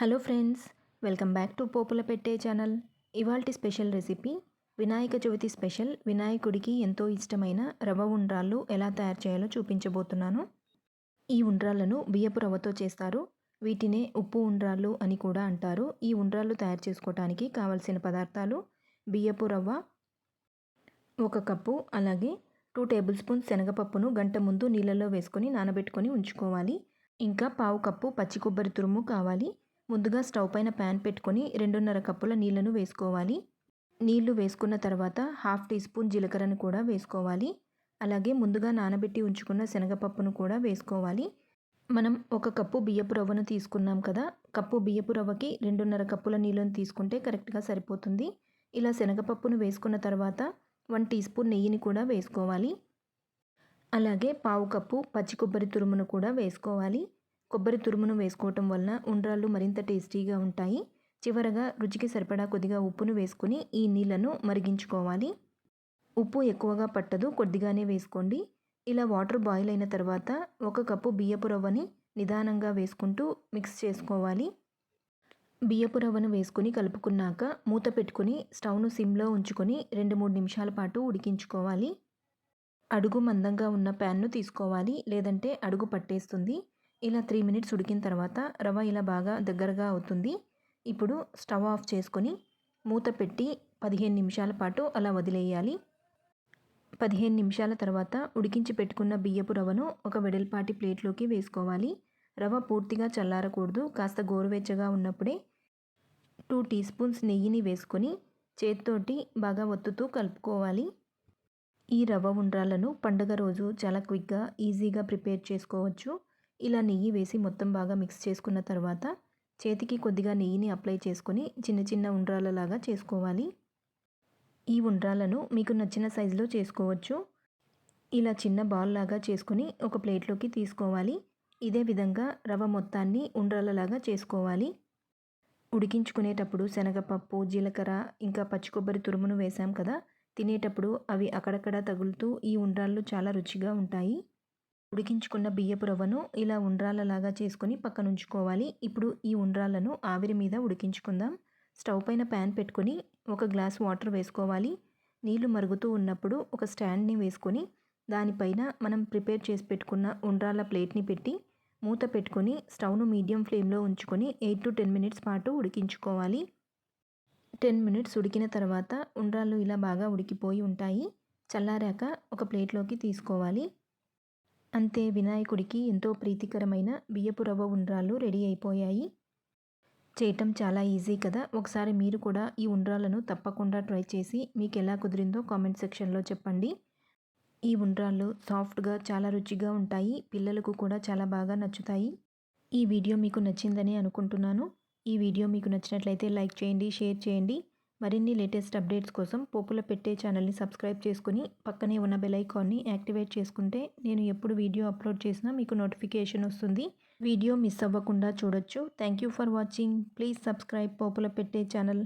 Hello friends welcome back to Popula Pette channel. ఇవాల్టి special recipe Vinayaka Chavithi special వినాయకుడికి ఎంతో ఇష్టమైన రవ్వ ఉండ్రాళ్ళు ఎలా తయారు చేయాలో చూపించబోతున్నాను. ఈ ఉండ్రాళ్ళను బియ్యపు రవ్వతో చేస్తారు. వీటినే ఉప్పు ఉండ్రాళ్ళు అని కూడా అంటారు. ఈ ఉండ్రాళ్ళు తయారు చేసుకోవటానికి కావలసిన పదార్థాలు బియ్యపు రవ్వ ఒక కప్పు అలాగే టూ టేబుల్ స్పూన్స్ శనగపప్పును గంట ముందు నీళ్ళలో వేసుకొని నానబెట్టుకొని ఉంచుకోవాలి. ఇంకా పావు కప్పు పచ్చి కొబ్బరి తురుము కావాలి. ముందుగా స్టవ్ పైన ప్యాన్ పెట్టుకొని రెండున్నర కప్పుల నీళ్ళను వేసుకోవాలి. నీళ్ళు వేసుకున్న తర్వాత హాఫ్ టీ స్పూన్ జీలకర్రను కూడా వేసుకోవాలి. అలాగే ముందుగా నానబెట్టి ఉంచుకున్న శనగపప్పును కూడా వేసుకోవాలి. మనం ఒక కప్పు బియ్యపు రవ్వను తీసుకున్నాం కదా కప్పు బియ్యపు రవ్వకి రెండున్నర కప్పుల నీళ్ళను తీసుకుంటే కరెక్ట్గా సరిపోతుంది. ఇలా శనగపప్పును వేసుకున్న తర్వాత వన్ టీ స్పూన్ నెయ్యిని కూడా వేసుకోవాలి. అలాగే పావు కప్పు పచ్చి కొబ్బరి తురుమును కూడా వేసుకోవాలి. కొబ్బరి తురుమును వేసుకోవటం వలన ఉండ్రాళ్ళు మరింత టేస్టీగా ఉంటాయి. చివరగా రుచికి సరిపడా కొద్దిగా ఉప్పును వేసుకుని ఈ నీళ్ళను మరిగించుకోవాలి. ఉప్పు ఎక్కువగా పట్టదు కొద్దిగానే వేసుకోండి. ఇలా వాటర్ బాయిల్ అయిన తర్వాత ఒక కప్పు బియ్యపు రవ్వని నిదానంగా వేసుకుంటూ మిక్స్ చేసుకోవాలి. బియ్యపు రవ్వను వేసుకుని కలుపుకున్నాక మూత పెట్టుకుని స్టవ్ను సిమ్లో ఉంచుకొని రెండు మూడు నిమిషాల పాటు ఉడికించుకోవాలి. అడుగు మందంగా ఉన్న ప్యాన్ను తీసుకోవాలి లేదంటే అడుగు పట్టేస్తుంది. ఇలా త్రీ మినిట్స్ ఉడికిన తర్వాత రవ్వ ఇలా బాగా దగ్గరగా అవుతుంది. ఇప్పుడు స్టవ్ ఆఫ్ చేసుకొని మూత పెట్టి పదిహేను నిమిషాల పాటు అలా వదిలేయాలి. పదిహేను నిమిషాల తర్వాత ఉడికించి పెట్టుకున్న బియ్యపు రవ్వను ఒక వెడల్పాటి ప్లేట్లోకి వేసుకోవాలి. రవ్వ పూర్తిగా చల్లారకూడదు. కాస్త గోరువెచ్చగా ఉన్నప్పుడే టూ టీ స్పూన్స్ నెయ్యిని వేసుకొని చేత్తోటి బాగా ఒత్తుతూ కలుపుకోవాలి. ఈ రవ్వ ఉండ్రాలను పండుగ రోజు చాలా క్విక్గా ఈజీగా ప్రిపేర్ చేసుకోవచ్చు. ఇలా నెయ్యి వేసి మొత్తం బాగా మిక్స్ చేసుకున్న తర్వాత చేతికి కొద్దిగా నెయ్యిని అప్లై చేసుకొని చిన్న చిన్న ఉండ్రాలలాగా చేసుకోవాలి. ఈ ఉండ్రాలను మీకు నచ్చిన సైజులో చేసుకోవచ్చు. ఇలా చిన్న బాల్ లాగా చేసుకుని ఒక ప్లేట్లోకి తీసుకోవాలి. ఇదే విధంగా రవ మొత్తాన్ని ఉండ్రాలలాగా చేసుకోవాలి. ఉడికించుకునేటప్పుడు శనగపప్పు జీలకర్ర ఇంకా పచ్చి కొబ్బరి తురుమును వేసాం కదా తినేటప్పుడు అవి అక్కడక్కడ తగులుతూ ఈ ఉండ్రాళ్ళు చాలా రుచిగా ఉంటాయి. ఉడికించుకున్న బియ్యపు రవ్వను ఇలా ఉండ్రాలలాగా చేసుకొని పక్కన ఉంచుకోవాలి ఇప్పుడు ఈ ఉండ్రాలను ఆవిరి మీద ఉడికించుకుందాం. స్టవ్ పైన ప్యాన్ పెట్టుకొని ఒక గ్లాస్ వాటర్ వేసుకోవాలి. నీళ్ళు మరుగుతూ ఉన్నప్పుడు ఒక స్టాండ్ని వేసుకొని దానిపైన మనం ప్రిపేర్ చేసి పెట్టుకున్న ఉండ్రాల ప్లేట్ని పెట్టి మూత పెట్టుకొని స్టవ్ను మీడియం ఫ్లేమ్లో ఉంచుకొని ఎయిట్ టు టెన్ మినిట్స్ పాటు ఉడికించుకోవాలి. టెన్ మినిట్స్ ఉడికిన తర్వాత ఉండ్రాలు ఇలా బాగా ఉడికిపోయి ఉంటాయి. చల్లారాక ఒక ప్లేట్లోకి తీసుకోవాలి. అంతే వినాయకుడికి ఎంతో ప్రీతికరమైన బియ్యపు రవ్వ ఉండ్రాళ్ళు రెడీ అయిపోయాయి. చేయటం చాలా ఈజీ కదా. ఒకసారి మీరు కూడా ఈ ఉండ్రాలను తప్పకుండా ట్రై చేసి మీకు ఎలా కుదిరిందో కామెంట్ సెక్షన్లో చెప్పండి. ఈ ఉండ్రాళ్ళు సాఫ్ట్గా చాలా రుచిగా ఉంటాయి. పిల్లలకు కూడా చాలా బాగా నచ్చుతాయి. ఈ వీడియో మీకు నచ్చిందని అనుకుంటున్నాను. ఈ వీడియో మీకు నచ్చినట్లయితే లైక్ చేయండి షేర్ చేయండి. మరిన్ని లేటెస్ట్ అప్డేట్స్ కోసం పోపుల పెట్టే ఛానల్ని సబ్స్క్రైబ్ చేసుకుని పక్కనే ఉన్న బెల్ ఐకాన్ని యాక్టివేట్ చేసుకుంటే నేను ఎప్పుడు వీడియో అప్లోడ్ చేసినా మీకు నోటిఫికేషన్ వస్తుంది. వీడియో మిస్ అవ్వకుండా చూడొచ్చు. Thank you for watching. Please subscribe Popula Pette channel.